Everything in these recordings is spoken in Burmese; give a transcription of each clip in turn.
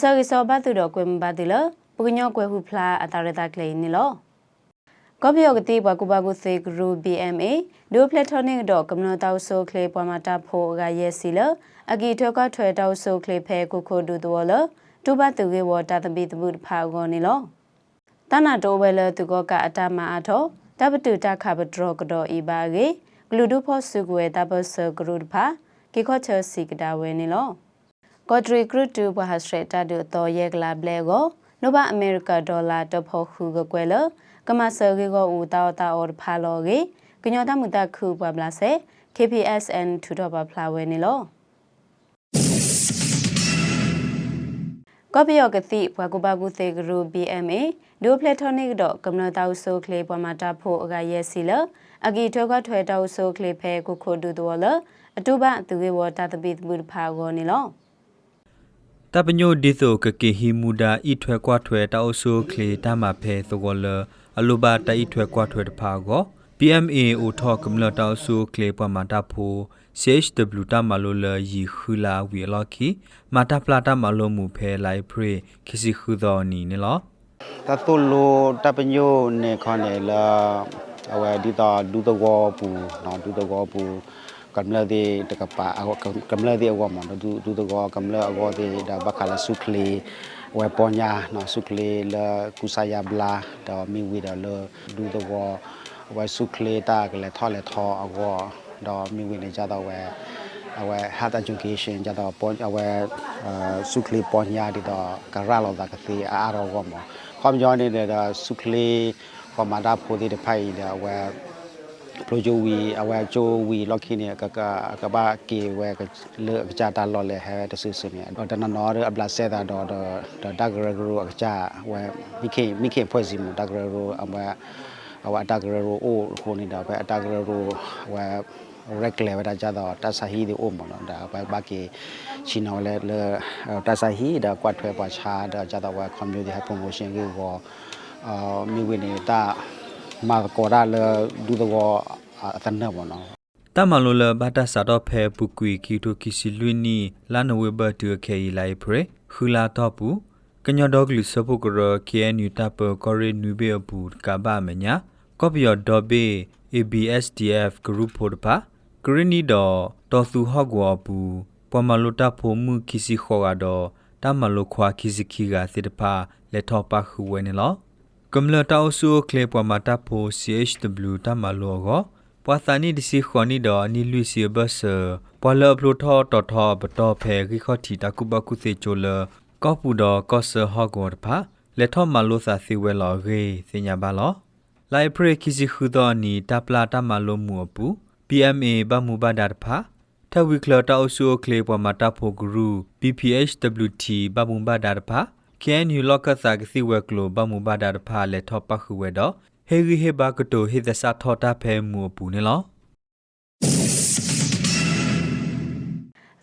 စရိစောဘတ်တော်ကွေမဘာတိလပုညောကွေဟုဖလာအတာရတာကလေးနီလောကော်ပီယောကတိဘကူဘကူစေဂရူ BMA ဒိုပလက်ထရောနစ်တော့ကမ္နတောက်ဆိုကလေးပွားမတာဖိုကရဲ့စီလအကီထောကထွဲတောက်ဆိုကလေးဖဲကုခိုဒူတော်လဒုဘတူကေဝတာတပိတပုဖာကောနီလောတနာတိုဝဲလသူကကအတမအထောတပတူတခဘဒရောကတော့ဤပါကေဂလူဒုဖို့စုကွေတပစဂရုဒဖာကေခောချစီကတာဝဲနီလော ကော်ထရီကရုတူဘဟာစထရတာဒူတော်ရဲ့ကလာဘလေကိုနိုဘအမေရိကဒေါ်လာတဖို့ခုကကွဲလကမဆာကေကိုဦးတောတာအော်ဖာလောကေကညောတမှုတခုပဘလာစေ KPSN ထူတော့ပါဖလာဝဲနီလောကော်ပီယောကတိဘွာကူပါကူသေဂရူ BMA ဒိုပလက်ထရောနစ်တော့ကမ္နတောက်ဆိုကလေးပွားမှာတာဖို့အကရဲ့စီလအကီထောကထွဲတောက်ဆိုကလေးဖဲကုခိုဒူတော်လအတူပအသူကေဝတာတပိတမှုဖာကောနီလော တပညိုဒီဆိုကကေဟီမူဒါဤထွဲကွာထွဲတောက်ဆူခလေတမဖဲသကောလအလိုပါတဤထွဲကွာထွဲတဖာကို PMA အိုထောကမလတောက်ဆူခလေပမာတာဖို CHW တမလိုလယီခူလာဝီလော်ခီမာတာဖလာတမလိုမူဖဲလိုက်ဖရေခစီခူသောနီနေလော ta to lo ta pe nyo ne kho ne la awa di ta du to go pu no du to go pu kam la de ta ka pa awa kam la de awa mo du du to go kam la awa de da ba kala su kle wa po nya no su kle la ku sa ya bla da mi wi da lo du to go wa su kle ta ka le tho le tho awa da mi wi ne ja da wa awa health education ကြတော့ပေါ်အဝဲစုကလေးပေါ်ညာဒီတော့ကရလောတာကတိအားရောကမခွန်ကြောနေတဲ့စုကလေးပမာတာဖိုဒီတဖိုင်တဲ့အဝဲ project အဝဲချိုးဝီလော့ခင်းနေကကကဘာကေဝဲကလေကကြတာလော်လေဟဲတဆူစနေတော့တနနော်အပလာဆက်တာတော့တော့ဒါဂရဂရအကြဝဲမိခေမိခေဖွဲ့စီမဒါဂရဂရအဝဲအဝဲဒါဂရဂရအိုခိုနေတာပဲဒါဂရဂရဝဲ regular ပဲဒါကြတော့တဆာဟီဒီအိုမနော်ဒါဘာဘာကီချီနော်လဲလဲတဆာဟီဒါကွတ်ထွဲပွားချာဒါကြတော့ဝဲ community health promotion ကိုဘောအာမိဝင်းနေတာ မာကောရာလဲဒူတော့အတန်နော်နော်တမလိုလဘတာစာတော့ဖဲပုကွေကီတိုကီစီလွီနီလာနဝေဘတူခေီလိုက်ဖရေခူလာတော့ပူကညောဒေါဂလူစပုကရ KNU တပ်ပကောရီနူဘေပူကဘာမညာကောပီယောဒေါ်ဘေ ABSDF group ဖို့တပါဂရနီဒတော်သူဟော့ကွာပူပမလိုတာဖိုမှုခီစီခေါ်ကတော့တမလိုခွာခီစီခီကစစ်တဖာလက်ထောပါခူဝဲနေလော ကမ္လတောက်ဆူကလေပမတာဖို CHW တမလိုကိုပွာသနီဒီစီခေါနီဒနီလူစီဘဆပွာလပလိုထောတော်ထောဘတော်ဖဲခိခောတီတကုဘကုစေချိုလကောပူဒကောဆဟော့ကွာတဖာလက်ထောမလိုစာစီဝဲလောရေစညာပါလောလိုက်ဖရခီစီခူဒနီတပလာတမလိုမှုအပူ PMA ဘမှုဘဒါတဖာထဝီကလတောက်ဆူကလေပမတာဖိုဂရူ PPHWT ဘမှုဘဒါ တဖာ KNU လောကစာကစီဝဲကလိုဘမှုဘဒါတဖာလက်ထောပခုဝဲတော့ဟေဂီဟေဘာကတိုဟေဒစာထောတာဖဲမှုပူနေလော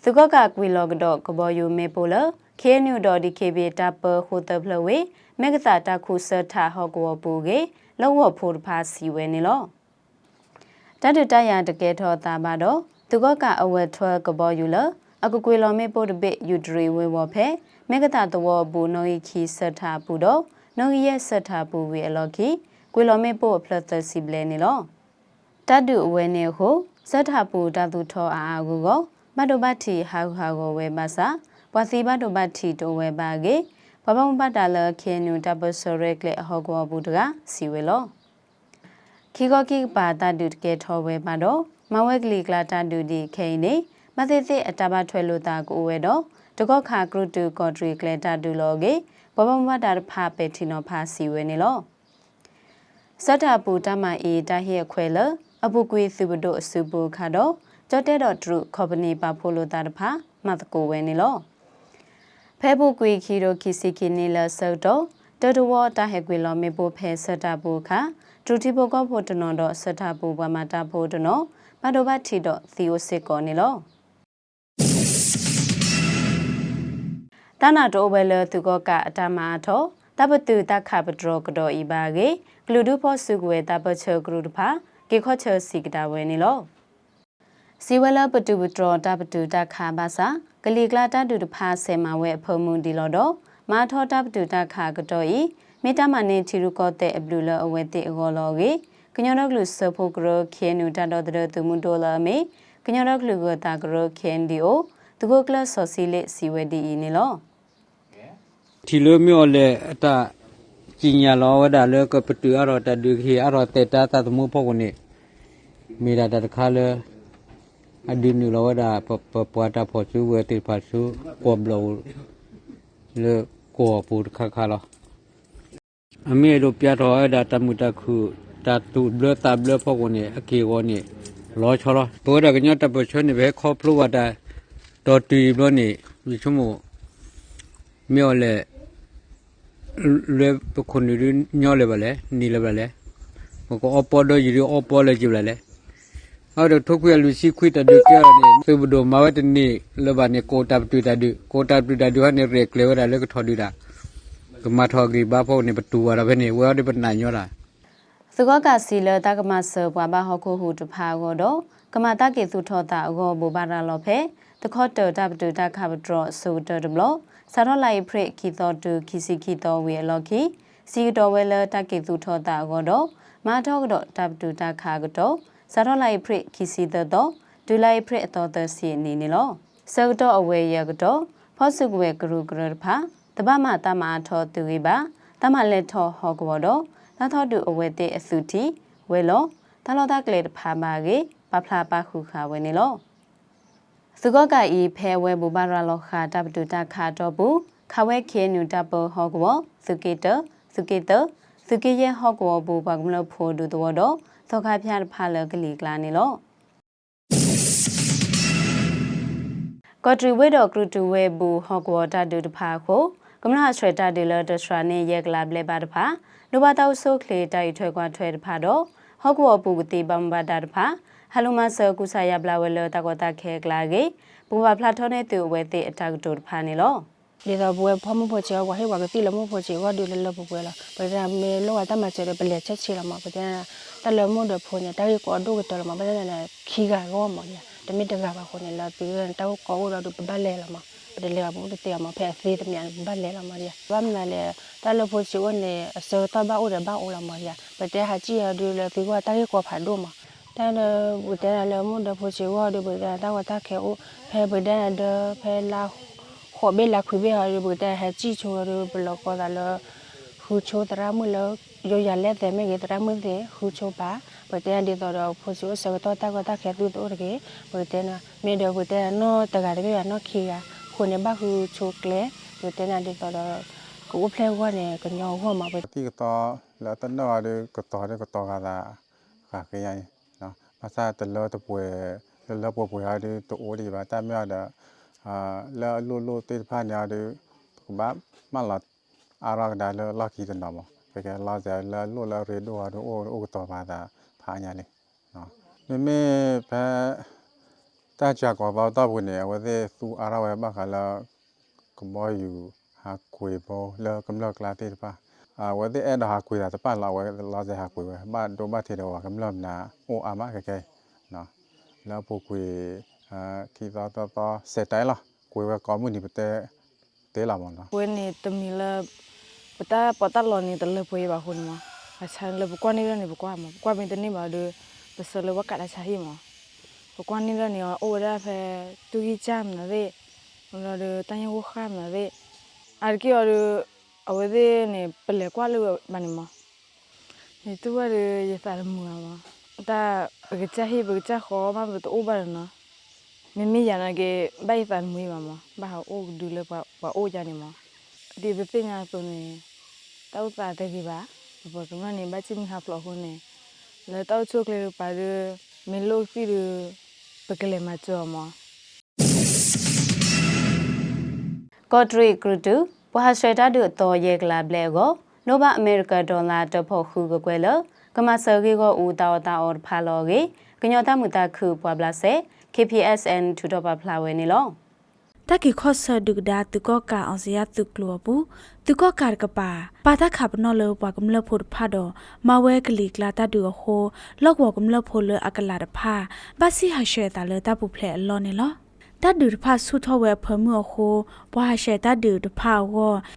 သူကကကွီလော့ကတော့ကဘောယူမေပိုလ KNU ဒေါ်ဒီ KB တပ်ပဟိုတဘလဝေမေကတာတခုဆထာဟောကောပူကေလောဝဖို့တဖာစီဝဲနေလောတတတရတကယ်ထောတာပါတော့သူကကအဝဲထွဲကဘောယူလ အကူကွေလော်မေပိုတပိယူဒရီဝေဝဖဲမေကတာတဝဘူနိုဤခီဆထာပူတော့နိုဤရဲ့ဆထာပူဝေအလော်ခီကွေလော်မေပိုဖလတ်တစီဘလဲနေလောတတုအဝဲနေဟုဆထာပူတတုထောအာအာကိုကိုမတ်တဘတ်တီဟာဟာကိုဝဲပါစာဘွာစီဘတ်တဘတ်တီတိုဝဲပါကေဘဘမဘတ်တာလခေနူတပစရက်လေအဟောကောဘူးတကစီဝဲလောခီကောကိပါတာဒုတကေထောဝဲပါတော့မဝဲကလီကလာတာဒုဒီခိနေ မသိသိအတဘထွဲလို့တာကိုဝဲတော့တကောခါကရုတူကော်ထရီကလတာဒုလောကေဘဘမဘတ်တာဖာပေတီနောဖာစီဝဲနေလောစတပူတမအေတဟိခွဲလအပုကွေစုဘဒုအစုပူခါတော့ကြော့တဲ့တော့ဒရုခေါပနီပါဖိုလိုတာတဖာမတ်ကိုဝဲနေလောဖဲပုကွေခီရိုခီစီခီနီလဆော့တော့တတဝတာဟဲကွေလောမေပိုဖဲစတာပူခါဒရုတီပိုကောဖို့တနော်တော့စတာပူဘမတာဖို့တနော်မတိုဘတ်ထီတော့သီယိုစစ်ကောနေလော တနာတိုဘဲလသူကကအတမအထောတပတူတခပဒရကတော်ဤပါကေဂလူဒုဖို့စုကွေတပချေဂရုတဖာကေခောချစီကတာဝဲနေလောစီဝဲလပတူပတရတပတူတခါဘာစာကလီကလာတတူတဖာဆေမာဝဲအဖုံမှုဒီလောတော့မာထောတပ်တူတခါကတော့ဤမေတ္တာမနေချီရုကောတဲ့အဘလူလအဝဲတိအကောလောကေကညောတော့ကလူဆဖို့ကရခေနူတတော်တဲ့သူမှုဒေါ်လာမေကညောတော့ကလူကတာကရခင်ဒီအိုသူကကလဆော်စီလေစီဝဲဒီနေလော ที lo mi ole ta jinya lo wa da le ko ptu aro ta du khi aro te ta ta mu pho ko ni mi da da kha le adi ni lo wa da pa pa pa ta pho su we ti pha su ko blo le ko pu kha kha lo အမေတို့ပြတော်အဲ့ဒါတမှုတခုတတူဘလတဘလပကိုနေအကေကိုနေလောချောလောဘောဒကညတပချွနေပဲခေါပလိုဝတာတော်တီဘလနေဒီချုံမမြော်လေ လေပခုန်ရညောလေပါလေနီလေပါလေဘကောအပေါ်တော့ရီအပေါ်လေကြည့်လေအဲ့တော့ထုတ်ခွေလူရှိခွေတဒုကြောနေသေဘဒမဝတ်နေလဘနေကိုတပ်တူတဒုကိုတပ်တူတဒုဟနေရကလေဝရလေကထော်ဒူတာကမထော်ဂီဘာဖို့နေပတူရဘဲနေဝဲဒီပနာညောတာသူကကစီလတကမဆဘွားဘာဟခုဟုတဖာကိုတော့ကမတကေသူထောတာအကောဘူဘာရာလောဖဲတခော့တော်တပ်တူတခဘဒရဆူတဒဘလ ဆာရောလိုက်ဖရခီတော်တူခီစီခီတော်ဝေလော်ခီစီတော်ဝဲလတကေသူထောတာအကောတော့မာထောကတော့တပ်တူတခါကတော့ဆာရောလိုက်ဖရခီစီတော်ဒူလိုက်ဖရအတော်တစီနေနေလောဆကတော့အဝဲရကတော့ဖော့စုကွယ်ဂရုဂရဖာတပမတမထောသူဝေပါတမလက်ထောဟောကောတော့သာသောတူအဝဲတဲ့အစုတီဝဲလောတလောတကလေးတဖာပါကေပဖလာပါခုခါဝဲနေလော စုကောကဤဖဲဝဲဘူဘာရလောခာတပတူတခါတော့ဘူးခဝဲခေနူတပဟောကောစုကေတစုကေတစုကေရဲ့ဟောကောဘူဘာကမလဖိုဒူတော့တော့သောခါဖျားတဖာလကလီကလာနေလောကော်ထရီဝဲတော့ကရူတူဝဲဘူဟောကောတာဒူတဖာခိုကမလာဆွေတာဒီလဒစရာနေရကလာဘလေပါတဖာလိုဘာတောက်ဆုခလေတိုက်ထွဲကွာထွဲတဖာတော့ဟောက်ကောပူပတိဘမ်ဘာတာတဖာ ဟလူမဆကုဆာယဘလာဝဲလတကောတခဲကလာကေဘူဘာဖလာထောနေတူဝဲတဲ့အတက်တူတဖာနေလောဒီတော့ဘွယ်ဖမဖို့ချေဝါဟဲဝါကတိလမဖို့ချေဝါဒီလလဘွယ်လာပဒမေလောဝတမချေဘလက်ချက်ချေလာမှာပဒတလမွန်ဒဖိုညာတိုက်ကောဒုကတလမှာပဒနာခီကရောမှာညာတမိတကပါခေါနေလာပြီးတောက်ကောတော့ပဘလဲလာမှာပဒလေကဘုဒတေမှာဖဲသေးတမြန်ဘလဲလာမှာညာဘာမနာလေတလဖို့ချေဝနေအစောတဘာဥရဘာဥလာမှာညာပဒဟာကြည့်ရဒူလေပြီးကတိုက်ကောဖာဒိုမှာ แต่เราเนบุเราไม่ได้พูดชีวะเดบุตรตาว่าเขียวเพบุตรเดเพื่อลาขอเบลาคุยเบหาเดบุตรแฮจีชัวเดบุลก็ตาเราหูโชตรามุลโยยาเลแต่ไม่เกตรามุเดฮูโชปาบุตรเดีเราพูดชีวะสักตตาถ้าเขาดูตัวเราเบุตรเนเมื่อเดบุตรเนต่การที่ตรเนขี้ยาคนเนบ้าหูโชเกลบุตรเนเดีตอดกูเพลว่าเนี่ยกันยอหัวมาไปที่กตอแล้วตันดอเดก็ตอเดก็ตอกัาลากากยัย ภาษาตะเลตะป่วยแล้วป่วยป่วยเดตโอดีบาตามยาดาอ่าแล้วโลโลเตพานยาเดก็บามาละอารากดาแล้วลากีตนอมก็แกลาจะแล้วโลแล้วเรโดโอโอก็ต่อบาดาพาญาเลยเนาะแม่แพ้ตาจากก็บ่ตอบเนี่ยว่าสิสูอาราวะบาคาละก็บ่อยู่หาคุยบ่แล้วกำลังกลาเตปา အာဝဲတဲ့အဲ့ဒါဟာခွေတာတပတ်လာဝဲလာစဲဟာခွေပဲမတို့မထေတော်ကမလမနာဟိုအာမခဲခဲနော်လောက်ဖို့ခွေအာခီသာတာတာစက်တိုင်းလာခွေပဲကောင်းမှုနေပတဲ့တဲလာမနော်ခွေနေတမီလာပတာပတာလော်နေတလပွေးပါခွန်မအချန်လဘကွာနေရနေဘကွာမကွာပင်တနေပါလို့ပစလဝကလာချာဟိမဘကွာနေရနေအိုရဖဲတူကြီးချမ်းနတဲ့လော်တန်ယောခမ်းနတဲ့အာကီယော အဝဒေနေပလေကွာလို့မနေမနေတူရရသရမူမတာဘကချဟီဘကချခေါ်မဘတူဘာနော်မမီရနာကေဘိုင်ဖန်မွေးမမဘာအိုဒူလေပါပါအိုကြနေမဒီပပညာဆိုနေတောက်တာတဲ့ဒီပါဘောကမနေဘချင်ဟာဖလောခုနေလေတောက်ချိုကလေးပါရမလို့စီရပကလေးမချောမကော့ထရီကရူတူ ဘွာဆွေတာတူတော်ရဲကလာဘလေကိုနိုဘအမေရိကဒေါ်လာတဖို့ခုကကွယ်လကမဆာဂေကိုဦးတာတာအော်ဖာလောကေကညောတမှုတာခုပွာဘလာစေ KPSN ထူတော့ပါဖလာဝဲနေလောတက်ကီခော့ဆာဒုကဒါတုကောကာအောင်စရတုကလောဘူးတုကောကာကပါပါတခါပနောလောပွားကမလဖို့ဖာတော့မဝဲကလီကလာတတူဟိုလောက်ဝကမလဖို့လအကလာတဖာဘစီဟာရှဲတာလတပုဖလဲအလောနေလော တတ်ဒူတဖဆုထောဝဲဖမှုခိုဘွာရှေတတ်ဒူတဖဝ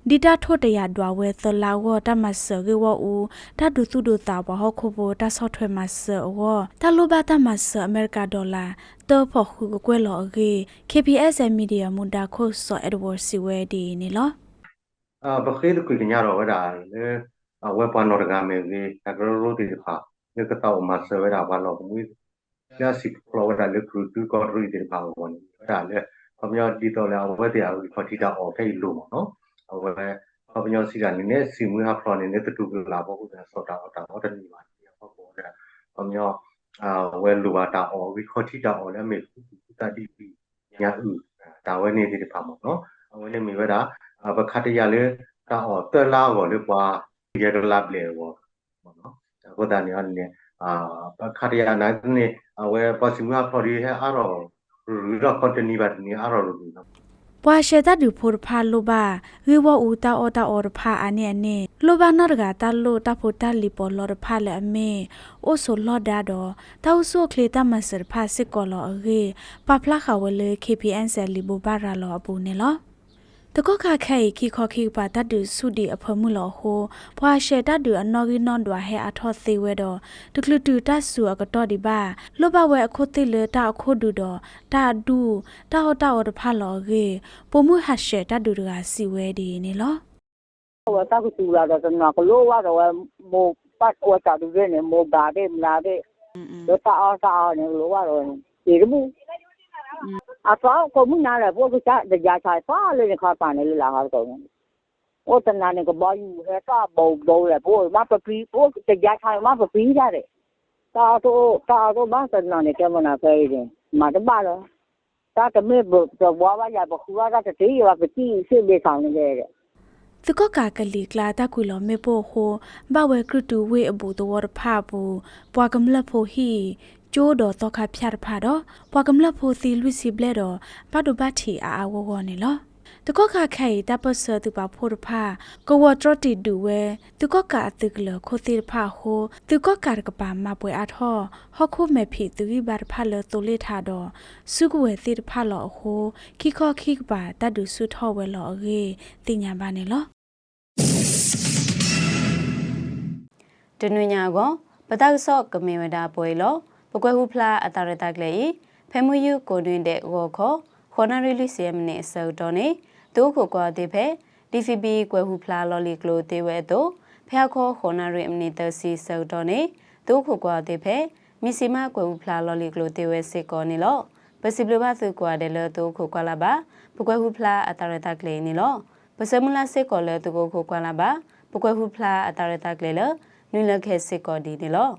ဒီတာထိုတရဒွာဝဲသလာဝတမဆကေဝဦးတတ်ဒူသူဒူတာဘဟခုဘတဆော့ထွဲမဆဝတလိုဘတမဆအမေရိကဒေါ်လာတော့ဖို့ခုကွဲလော်အကေ KPS Media မူဒါခိုဆော့အက်ဒဝါစီဝဲဒီနီလောအာဘခေဒကွေကညာတော့ဝဒါလေအဝဲပန်တော်ကမဲကြီးအကရရိုတီခါလေကတော့မဆဝဲတာဘာလို့မွေးကျစီဖလောဝဒါလေကရူတူကောရီဒီပါဝန် ဒါလေပမျောဒီတော့လေအဝဲတရားကိုခေါ်တီတာအော်ခဲ့လို့ပေါ့နော်အဝဲပမျောစီကနည်းနည်းစီမွေးဟာဖလောနေနေတူကလာပေါ့ကိုဆော့တာတော့တော့တနေပါပေါ့ပေါ့တဲ့ပမျောအာဝဲလူပါတာအော်ဝီခေါ်တီတာအော်လည်းမေတာဒီပီညာဥဒါဝဲနေဒီပါပေါ့နော်အဝဲနေမိဝဲတာဘခတ်တရလေတာဟောတလာကိုလေပွားရဒလပ်လေဘောနော်ကိုတန်ရနေအာဘခတ်တရနိုင်နေအဝဲပတ်စီမဖရီဟဲအရော ရူရကွန်တနီဘတ်နီအရောရူနော်ပွာရှေတဒူဖိုဖာလိုဘာဝေဝဦးတာအော်တာအော်ဖာအနိအနေလိုဘာနော်ကတာလိုတာဖိုတာလီပေါ်လော်ဖာလေအမေအိုဆိုလော်ဒါတော့တောက်ဆုခလေတမဆရဖာစစ်ကောလော်အေပပလာခဝလေ KPN ဆယ်လီဘူဘာရာလော်အပူနေလော တကောခခဲခိခောခိပါတတူစုဒီအဖမှုလောဟိုဘွာရှေတတူအနော်ဂီနော်ဒွာဟဲအထောသေးဝဲတော့တကလူတူတဆူအကတော့ဒီပါလောဘဝဲအခုတိလေတာအခုဒူတော့တာဒူတာဟောတာဟောတဖာလောကေပုံမှုဟရှေတတူတကစီဝဲဒီနေလောဝတာကတူလာတော့နော်ကလိုဝါတော့မိုပတ်ဝတာဒူရနေမိုဒါတဲ့မလာတဲ့တော့တာအားတာနေလိုဝါတော့ဒီဘူးအတော့ကမနာလည်းဘောကစားကြကြဆိုင်ပါလေခါပါနေလာဟာတော့ဟိုတ နာနေကဘာယူဟဲ့တာဘောဘောလေဘောမပပီဘောကြကြဆိုင်မပပီကြတယ်တာတော့တာတော့မစနာနေကမနာဖဲရင်မတပါတော့တာကမေဘောဘွားဝါရဘခူဝါကတတိယဝပတိစိဘေဆောင်နေတယ်သကကာကလီကလာတကူလောမေပိုဟိုဘဝဲကရတူဝေအဘူတဝရဖဘူးပွာကမလဖိုဟီ ကျိုးတော်တော့ခဖြတ်ဖာတော့ပွာကမလဖိုသီလူစီဘလက်တော့ဘတ်ဒဘတ်တီအာအဝဝနေလောတကောခခဲတပစတူပါဖိုရဖာကဝထရတီဒူဝဲတကောကာအတကလခိုသီဖာဟိုတကောကာကပါမပွဲအထောဟခုမေဖီတူဝိဘာဖာလတိုလေထာတော့စုကဝဲသီဖာလောဟိုခိခောခိကပါတတ်ဒူဆုထောဝဲလောအေတင်ညာပါနေလောတနွေညာကောပတောက်ဆော့ကမေဝဒါပွဲလော ပကွဲဟုဖလားအတာရတက်လေဖဲမူယူကိုတွင်တဲ့ဝခောခေါနာရီလီစီယမ်နေဆောက်တော်နေဒုခုကွာတေဖဲ DCB ကွဲဟုဖလားလော်လီကလိုတေဝဲတော့ဖျားခေါခေါနာရီအမနီတစီဆောက်တော်နေဒုခုကွာတေဖဲမီစီမကွဲဟုဖလားလော်လီကလိုတေဝဲစစ်ကောနေလောပစီဘလဘသုကွာတယ်လဒုခုကွာလာပါပကွဲဟုဖလားအတာရတက်လေနေလောပစမလာစစ်ကောလေဒုခုကွာလာပါပကွဲဟုဖလားအတာရတက်လေလောနွေလခဲစစ်ကောဒီနေလော